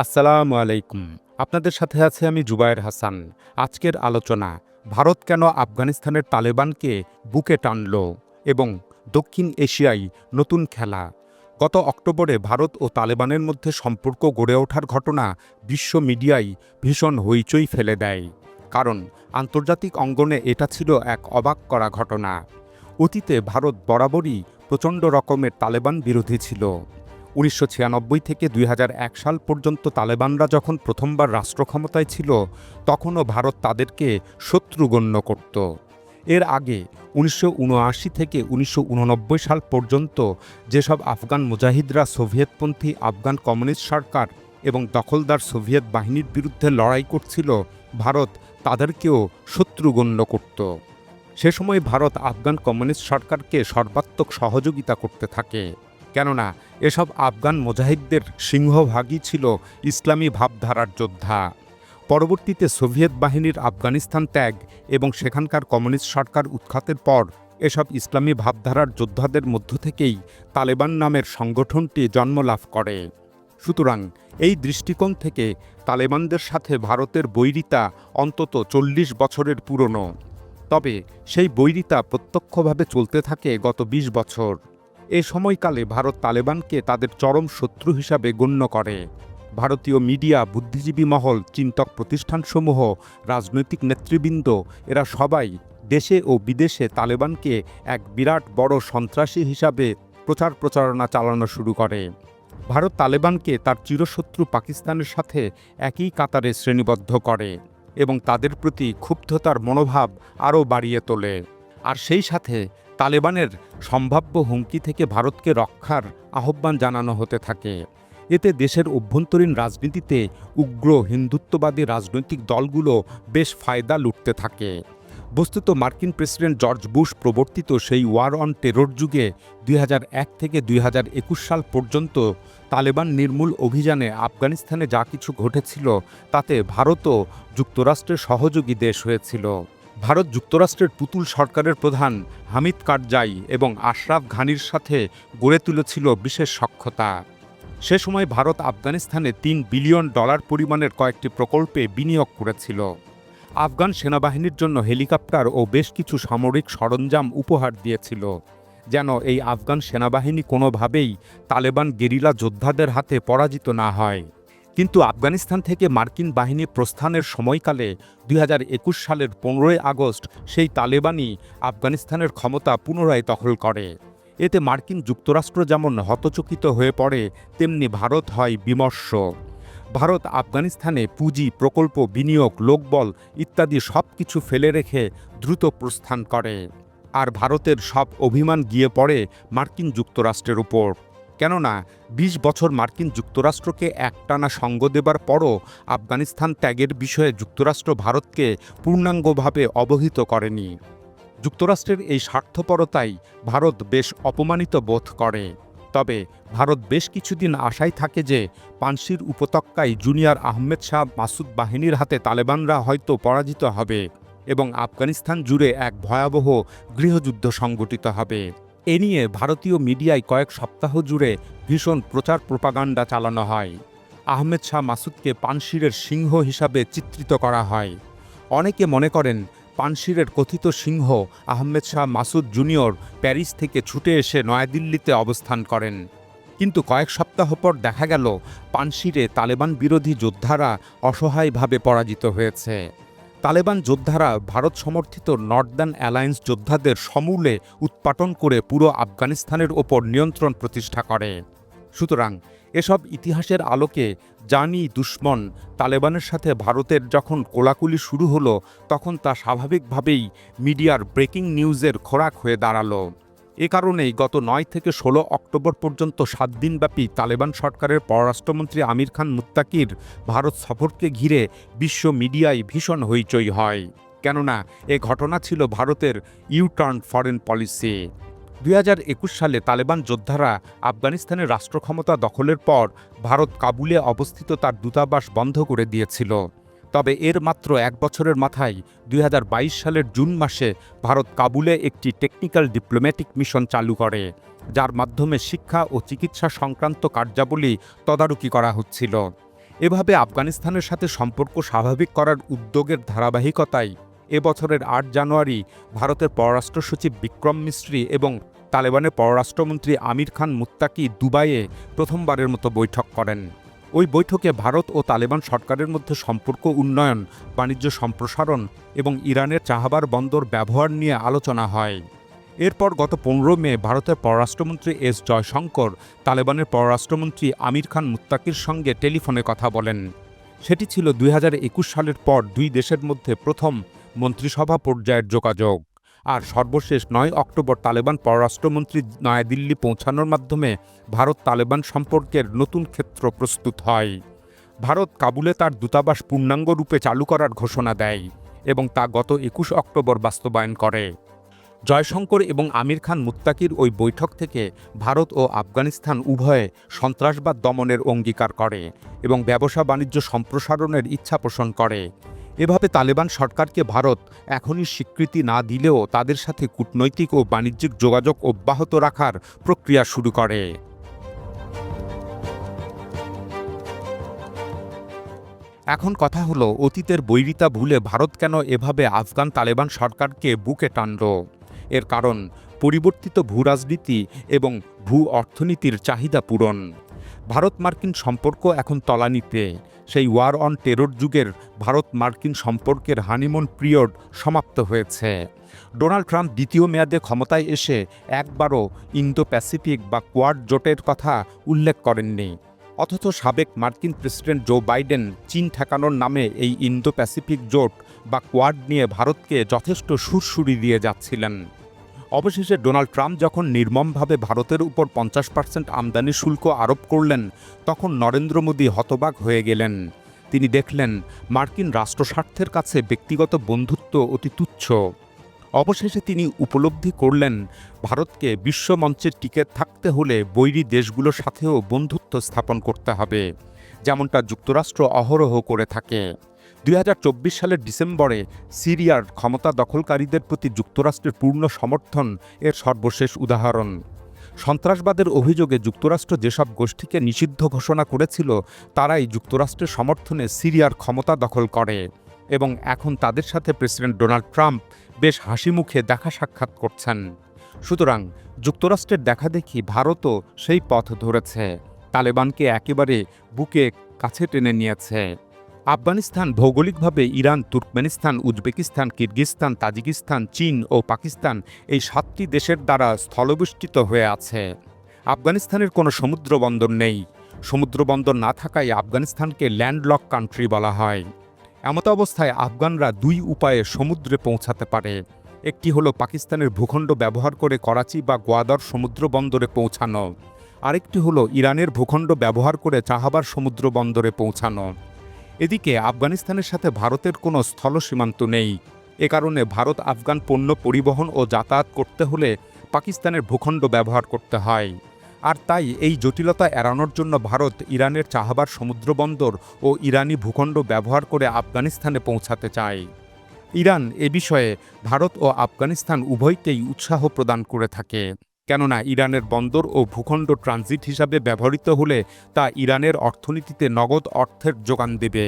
আসসালামু আলাইকুম। আপনাদের সাথে আছে আমি জুবায়ের হাসান। আজকের আলোচনা, ভারত কেন আফগানিস্তানের তালেবানকে বুকে টানল এবং দক্ষিণ এশিয়ায় নতুন খেলা? গত অক্টোবরে ভারত ও তালেবানের মধ্যে সম্পর্ক গড়ে ওঠার ঘটনা বিশ্ব মিডিয়ায় ভীষণ হইচই ফেলে দেয়। কারণ আন্তর্জাতিক অঙ্গনে এটা ছিল এক অবাক করা ঘটনা। অতীতে ভারত বরাবরই প্রচণ্ড রকমের তালেবান বিরোধী ছিল। উনিশশো ছিয়ানব্বই থেকে দুই হাজার এক সাল পর্যন্ত তালেবানরা যখন প্রথমবার রাষ্ট্র ক্ষমতায় ছিল, তখনও ভারত তাদেরকে শত্রু গণ্য করত। এর আগে উনিশশো উনআশি থেকে উনিশশো উননব্বই সাল পর্যন্ত যেসব আফগান মুজাহিদরা সোভিয়েতপন্থী আফগান কমিউনিস্ট সরকার এবং দখলদার সোভিয়েত বাহিনীর বিরুদ্ধে লড়াই করছিল, ভারত তাদেরকেও শত্রু গণ্য করত। সে সময় ভারত আফগান কমিউনিস্ট সরকারকে সর্বাত্মক সহযোগিতা করতে থাকে। কেননা এসব আফগান মুজাহিদদের সিংহভাগই ছিল ইসলামী ভাবধারার যোদ্ধা। পরবর্তীতে সোভিয়েত বাহিনীর আফগানিস্তান ত্যাগ এবং সেখানকার কমিউনিস্ট সরকার উৎখাতের পর এসব ইসলামী ভাবধারার যোদ্ধাদের মধ্য থেকেই তালেবান নামের সংগঠনটি জন্ম লাভ করে। সুতরাং এই দৃষ্টিকোণ থেকে তালেবানদের সাথে ভারতের বৈরিতা অন্তত চল্লিশ বছরের পুরনো। তবে সেই বৈরিতা প্রত্যক্ষভাবে চলতে থাকে গত ২০ বছর। এ সময়কালে ভারত তালেবানকে তাদের চরম শত্রু হিসাবে গণ্য করে। ভারতীয় মিডিয়া, বুদ্ধিজীবী মহল, চিন্তক প্রতিষ্ঠানসমূহ, রাজনৈতিক নেতৃবৃন্দ, এরা সবাই দেশে ও বিদেশে তালেবানকে এক বিরাট বড় সন্ত্রাসী হিসাবে প্রচার প্রচারণা চালানো শুরু করে। ভারত তালেবানকে তার চিরশত্রু পাকিস্তানের সাথে একই কাতারে শ্রেণীবদ্ধ করে এবং তাদের প্রতি ক্ষুব্ধতার মনোভাব আরও বাড়িয়ে তোলে। আর সেই সাথে তালেবানের সম্ভাব্য হুমকি থেকে ভারতকে রক্ষার আহ্বান জানানো হতে থাকে। এতে দেশের অভ্যন্তরীণ রাজনীতিতে উগ্র হিন্দুত্ববাদী রাজনৈতিক দলগুলো বেশ ফায়দা লুটতে থাকে। বস্তুত মার্কিন প্রেসিডেন্ট জর্জ বুশ প্রবর্তিত সেই ওয়ার অন টেরর যুগে দুই হাজার এক থেকে দুই হাজার একুশ সাল পর্যন্ত তালেবান নির্মূল অভিযানে আফগানিস্তানে যা কিছু ঘটেছিল, তাতে ভারতও যুক্তরাষ্ট্রের সহযোগী দেশ হয়েছিল। ভারত যুক্তরাষ্ট্রের পুতুল সরকারের প্রধান হামিদ কারজাই এবং আশরাফ ঘানির সাথে গড়ে তুলেছিল বিশেষ সক্ষতা। সে সময় ভারত আফগানিস্তানে তিন বিলিয়ন ডলার পরিমাণের কয়েকটি প্রকল্পে বিনিয়োগ করেছিল। আফগান সেনাবাহিনীর জন্য হেলিকপ্টার ও বেশ কিছু সামরিক সরঞ্জাম উপহার দিয়েছিল, যেন এই আফগান সেনাবাহিনী কোনোভাবেই তালেবান গেরিলা যোদ্ধাদের হাতে পরাজিত না হয়। কিন্তু আফগানিস্তান থেকে মার্কিন বাহিনী প্রস্থানের সময়কালে দুই হাজার একুশ সালের পনেরোই আগস্ট সেই তালেবানই আফগানিস্তানের ক্ষমতা পুনরায় দখল করে। এতে মার্কিন যুক্তরাষ্ট্র যেমন হতচকিত হয়ে পড়ে, তেমনি ভারত হয় বিমর্ষ। ভারত আফগানিস্তানে পুঁজি, প্রকল্প, বিনিয়োগ, লোকবল ইত্যাদি সব কিছু ফেলে রেখে দ্রুত প্রস্থান করে। আর ভারতের সব অভিমান গিয়ে পড়ে মার্কিন যুক্তরাষ্ট্রের উপর। কেননা ২০ বছর মার্কিন যুক্তরাষ্ট্রকে একটানা সঙ্গ দেবার পরও আফগানিস্তান ত্যাগের বিষয়ে যুক্তরাষ্ট্র ভারতকে পূর্ণাঙ্গভাবে অবহিত করেনি। যুক্তরাষ্ট্রের এই স্বার্থপরতাই ভারত বেশ অপমানিত বোধ করে। তবে ভারত বেশ কিছুদিন আশায় থাকে যে পানশির উপত্যকায় জুনিয়র আহমেদ শাহ মাসুদ বাহিনীর হাতে তালেবানরা হয়তো পরাজিত হবে এবং আফগানিস্তান জুড়ে এক ভয়াবহ গৃহযুদ্ধ সংগঠিত হবে। এ নিয়ে ভারতীয় মিডিয়ায় কয়েক সপ্তাহ জুড়ে ভীষণ প্রচার প্রপাগান্ডা চালানো হয়। আহমেদ শাহ মাসুদকে পানশিরের সিংহ হিসাবে চিত্রিত করা হয়। অনেকে মনে করেন পানশিরের কথিত সিংহ আহমেদ শাহ মাসুদ জুনিয়র প্যারিস থেকে ছুটে এসে নয়াদিল্লিতে অবস্থান করেন। কিন্তু কয়েক সপ্তাহ পর দেখা গেল, পানশিরে তালেবান বিরোধী যোদ্ধারা অসহায়ভাবে পরাজিত হয়েছে। তালেবান যোদ্ধারা ভারত সমর্থিত নর্দার্ন অ্যালায়েন্স যোদ্ধাদের সমূলে উৎপাটন করে পুরো আফগানিস্তানের ওপর নিয়ন্ত্রণ প্রতিষ্ঠা করে। সুতরাং এসব ইতিহাসের আলোকে জানি দুশ্মন তালেবানের সাথে ভারতের যখন কোলাকুলি শুরু হলো, তখন তা স্বাভাবিকভাবেই মিডিয়ার ব্রেকিং নিউজের খোরাক হয়ে দাঁড়াল। এ কারণেই গত নয় থেকে ষোলো অক্টোবর পর্যন্ত সাত দিনব্যাপী তালেবান সরকারের পররাষ্ট্রমন্ত্রী আমির খান মুত্তাকির ভারত সফরকে ঘিরে বিশ্ব মিডিয়ায় ভীষণ হইচই হয়। কেননা, এ ঘটনা ছিল ভারতের ইউটার্ন ফরেন পলিসি। দু হাজার একুশ সালে তালেবান যোদ্ধারা আফগানিস্তানের রাষ্ট্র ক্ষমতা দখলের পর ভারত কাবুলে অবস্থিত তার দূতাবাস বন্ধ করে দিয়েছিল। তবে এর মাত্র এক বছরের মাথায় দুই হাজার বাইশ সালের জুন মাসে ভারত কাবুলে একটি টেকনিক্যাল ডিপ্লোম্যাটিক মিশন চালু করে, যার মাধ্যমে শিক্ষা ও চিকিৎসা সংক্রান্ত কার্যাবলী তদারকি করা হচ্ছিল। এভাবে আফগানিস্তানের সাথে সম্পর্ক স্বাভাবিক করার উদ্যোগের ধারাবাহিকতায় এবছরের আট জানুয়ারি ভারতের পররাষ্ট্র সচিব বিক্রম মিস্ত্রি এবং তালেবানের পররাষ্ট্রমন্ত্রী আমির খান মুত্তাকি দুবাইয়ে প্রথমবারের মতো বৈঠক করেন। ওই বৈঠকে ভারত ও তালেবান সরকারের মধ্যে সম্পর্ক, উন্নয়ন, বাণিজ্য সম্প্রসারণ এবং ইরানের চাহাবার বন্দর ব্যবহার নিয়ে আলোচনা হয়। এরপর গত পনেরো মে ভারতের পররাষ্ট্রমন্ত্রী এস জয়শঙ্কর, তালেবানের পররাষ্ট্রমন্ত্রী আমির খান মুত্তাকির সঙ্গে টেলিফোনে কথা বলেন। সেটি ছিল দুই হাজার একুশ সালের পর দুই দেশের মধ্যে প্রথম মন্ত্রিসভা পর্যায়ের যোগাযোগ। আর সর্বশেষ নয় অক্টোবর তালেবান পররাষ্ট্রমন্ত্রী নয়াদিল্লি পৌঁছানোর মাধ্যমে ভারত তালেবান সম্পর্কের নতুন ক্ষেত্র প্রস্তুত হয়। ভারত কাবুলে তার দূতাবাস পূর্ণাঙ্গ রূপে চালু করার ঘোষণা দেয় এবং তা গত একুশ অক্টোবর বাস্তবায়ন করে। জয়শঙ্কর এবং আমির খান মুত্তাকির ওই বৈঠক থেকে ভারত ও আফগানিস্তান উভয়ে সন্ত্রাসবাদ দমনের অঙ্গীকার করে এবং ব্যবসা বাণিজ্য সম্প্রসারণের ইচ্ছা পোষণ করে। এভাবে তালেবান সরকারকে ভারত এখনই স্বীকৃতি না দিলেও তাদের সাথে কূটনৈতিক ও বাণিজ্যিক যোগাযোগ অব্যাহত রাখার প্রক্রিয়া শুরু করে। এখন কথা হলো, অতীতের বৈরিতা ভুলে ভারত কেন এভাবে আফগান তালেবান সরকারকে বুকে টানল? এর কারণ, পরিবর্তিত ভূরাজনীতি এবং ভূ অর্থনীতির চাহিদা পূরণ। ভারত মার্কিন সম্পর্ক এখন তলানিতে। সেই ওয়ার অন টেরর যুগের ভারত মার্কিন সম্পর্কের হানিমুন পিরিয়ড সমাপ্ত হয়েছে। ডোনাল্ড ট্রাম্প দ্বিতীয় মেয়াদে ক্ষমতায় এসে একবারও ইন্দো প্যাসিফিক বা কোয়াড জোটের কথা উল্লেখ করেননি। অথচ সাবেক মার্কিন প্রেসিডেন্ট জো বাইডেন চীন ঠেকানোর নামে এই ইন্দো প্যাসিফিক জোট বা কোয়াড নিয়ে ভারতকে যথেষ্ট সুরসুরি দিয়ে যাচ্ছিলেন। অবশেষে ডোনাল্ড ট্রাম্প যখন নির্মমভাবে ভারতের উপর পঞ্চাশ পার্সেন্ট আমদানি শুল্ক আরোপ করলেন, তখন নরেন্দ্র মোদী হতবাক হয়ে গেলেন। তিনি দেখলেন, মার্কিন রাষ্ট্রস্বার্থের কাছে ব্যক্তিগত বন্ধুত্ব অতি তুচ্ছ। অবশেষে তিনি উপলব্ধি করলেন, ভারতকে বিশ্বমঞ্চে টিকে থাকতে হলে বৈরী দেশগুলোর সাথেও বন্ধুত্ব স্থাপন করতে হবে, যেমনটা যুক্তরাষ্ট্র অহরহ করে থাকে। দুই হাজার চব্বিশ সালের ডিসেম্বরে সিরিয়ার ক্ষমতা দখলকারীদের প্রতি যুক্তরাষ্ট্রের পূর্ণ সমর্থন এর সর্বশেষ উদাহরণ। সন্ত্রাসবাদের অভিযোগে যুক্তরাষ্ট্র যেসব গোষ্ঠীকে নিষিদ্ধ ঘোষণা করেছিল, তারাই যুক্তরাষ্ট্রের সমর্থনে সিরিয়ার ক্ষমতা দখল করে এবং এখন তাদের সাথে প্রেসিডেন্ট ডোনাল্ড ট্রাম্প বেশ হাসি মুখে দেখা সাক্ষাৎ করছেন। সুতরাং যুক্তরাষ্ট্রের দেখা দেখি ভারতও সেই পথ ধরেছে। তালেবানকে একেবারে বুকে কাছে টেনে নিয়েছে। আফগানিস্তান ভৌগোলিকভাবে Iran, Turkmenistan, Uzbekistan Kyrgyzstan Tajikistan, চীন ও পাকিস্তান এই সাতটি দেশের দ্বারা স্থলবেষ্টিত হয়ে আছে। আফগানিস্তানের কোনো সমুদ্র বন্দর নেই। সমুদ্র বন্দর না থাকায় আফগানিস্তানকে ল্যান্ডলক কান্ট্রি বলা হয়। এমত অবস্থায় আফগানরা দুই উপায়ে সমুদ্রে পৌঁছাতে পারে। একটি হলো পাকিস্তানের ভূখণ্ড ব্যবহার করে করাচি বা গোয়াদর সমুদ্র বন্দরে পৌঁছানো। আরেকটি হলো ইরানের ভূখণ্ড ব্যবহার করে চাহাবার সমুদ্র বন্দরে পৌঁছানো। এদিকে আফগানিস্তানের সাথে ভারতের কোনো স্থল সীমান্ত নেই। এ কারণে ভারত আফগান পণ্য পরিবহন ও যাতায়াত করতে হলে পাকিস্তানের ভূখণ্ড ব্যবহার করতে হয়। আর তাই এই জটিলতা এড়ানোর জন্য ভারত ইরানের চাহাবার সমুদ্রবন্দর ও ইরানি ভূখণ্ড ব্যবহার করে আফগানিস্তানে পৌঁছাতে চায়। ইরান এ বিষয়ে ভারত ও আফগানিস্তান উভয়কেই উৎসাহ প্রদান করে থাকে। কেননা ইরানের বন্দর ও ভূখণ্ড ট্রানজিট হিসাবে ব্যবহৃত হলে তা ইরানের অর্থনীতিতে নগদ অর্থের যোগান দেবে।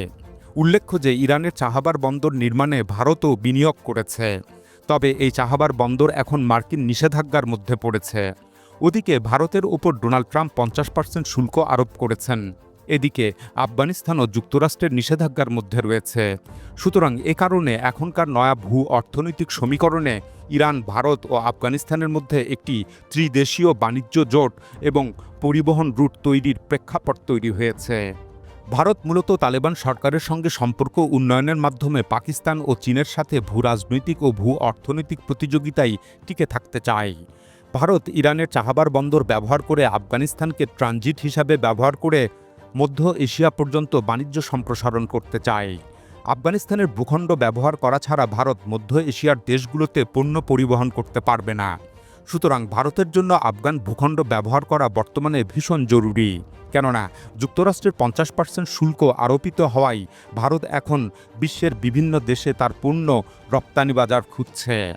উল্লেখ্য যে ইরানের চাহাবার বন্দর নির্মাণে ভারতও বিনিয়োগ করেছে। তবে এই চাহাবার বন্দর এখন মার্কিন নিষেধাজ্ঞার মধ্যে পড়েছে। ওদিকে ভারতের ওপর ডোনাল্ড ট্রাম্প পঞ্চাশ পার্সেন্ট শুল্ক আরোপ করেছেন। এদিকে আফগানিস্তান ও যুক্তরাষ্ট্রের নিষেধাজ্ঞার মধ্যে রয়েছে। সুতরাং এ কারণে এখনকার নয়া ভূ অর্থনৈতিক সমীকরণে ইরান, ভারত ও আফগানিস্তানের মধ্যে একটি ত্রিদেশীয় বাণিজ্য জোট এবং পরিবহন রুট তৈরির প্রেক্ষাপট তৈরি হয়েছে। ভারত মূলত তালেবান সরকারের সঙ্গে সম্পর্ক উন্নয়নের মাধ্যমে পাকিস্তান ও চীনের সাথে ভূ রাজনৈতিক ও ভূ অর্থনৈতিক প্রতিযোগিতায় টিকে থাকতে চায়। ভারত ইরানের চাহাবার বন্দর ব্যবহার করে আফগানিস্তানকে ট্রানজিট হিসাবে ব্যবহার করে মধ্য এশিয়া পর্যন্ত বাণিজ্য সম্প্রসারণ করতে চায়। আফগানিস্তানের ভূখণ্ড ব্যবহার করা ছাড়া ভারত মধ্য এশিয়ার দেশগুলোতে পণ্য পরিবহন করতে পারবে না। সুতরাং ভারতের জন্য আফগান ভূখণ্ড ব্যবহার করা বর্তমানে ভীষণ জরুরি। কেননা, যুক্তরাষ্ট্রের পঞ্চাশ পার্সেন্ট শুল্ক আরোপিত হওয়ায় ভারত এখন বিশ্বের বিভিন্ন দেশে তার পণ্য রপ্তানি বাজার খুঁজছে।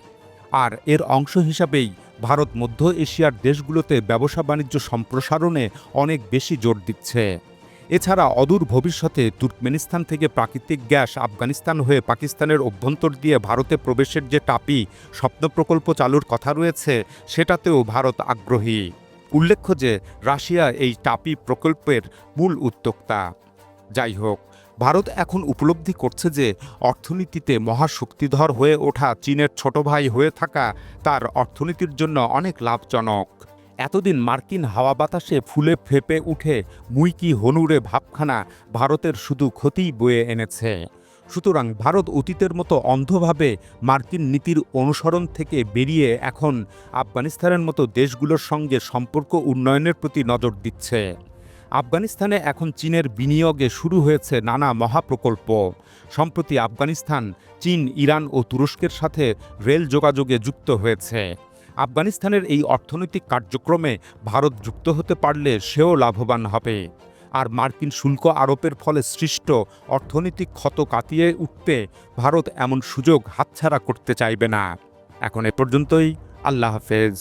আর এর অংশ হিসাবেই ভারত মধ্য এশিয়ার দেশগুলোতে ব্যবসা বাণিজ্য সম্প্রসারণে অনেক বেশি জোর দিচ্ছে। এছাড়া অদূর ভবিষ্যতে তুর্কমেনিস্তান থেকে প্রাকৃতিক গ্যাস আফগানিস্তান হয়ে পাকিস্তানের অভ্যন্তর দিয়ে ভারতে প্রবেশের যে টাপি স্বপ্ন প্রকল্প চালুর কথা রয়েছে, সেটাতেও ভারত আগ্রহী। উল্লেখ্য যে, রাশিয়া এই টাপি প্রকল্পের মূল উদ্যোক্তা। যাই হোক, ভারত এখন উপলব্ধি করছে যে, অর্থনীতিতে মহাশক্তিধর হয়ে ওঠা চীনের ছোট ভাই হয়ে থাকা তার অর্থনীতির জন্য অনেক লাভজনক। এতদিন মার্কিন হাওয়া বাতাসে ফুলে ফেপে উঠে মুইকি হনুরে ভাবখানা ভারতের শুধু ক্ষতিই বয়ে এনেছে। সুতরাং ভারত অতীতের মতো অন্ধভাবে মার্কিন নীতির অনুসরণ থেকে বেরিয়ে এখন আফগানিস্তানের মতো দেশগুলোর সঙ্গে সম্পর্ক উন্নয়নের প্রতি নজর দিচ্ছে। আফগানিস্তানে এখন চীনের বিনিয়োগে শুরু হয়েছে নানা মহাপ্রকল্প। সম্প্রতি আফগানিস্তান, চীন, ইরান ও তুরস্কের সাথে রেল যোগাযোগে যুক্ত হয়েছে। আফগানিস্তানের এই অর্থনৈতিক কার্যক্রমে ভারত যুক্ত হতে পারলে সেও লাভবান হবে। আর মার্কিন শুল্ক আরোপের ফলে সৃষ্ট অর্থনৈতিক ক্ষত কাটিয়ে উঠতে ভারত এমন সুযোগ হাতছাড়া করতে চাইবে না। এখন এ পর্যন্তই, আল্লাহ হাফেজ।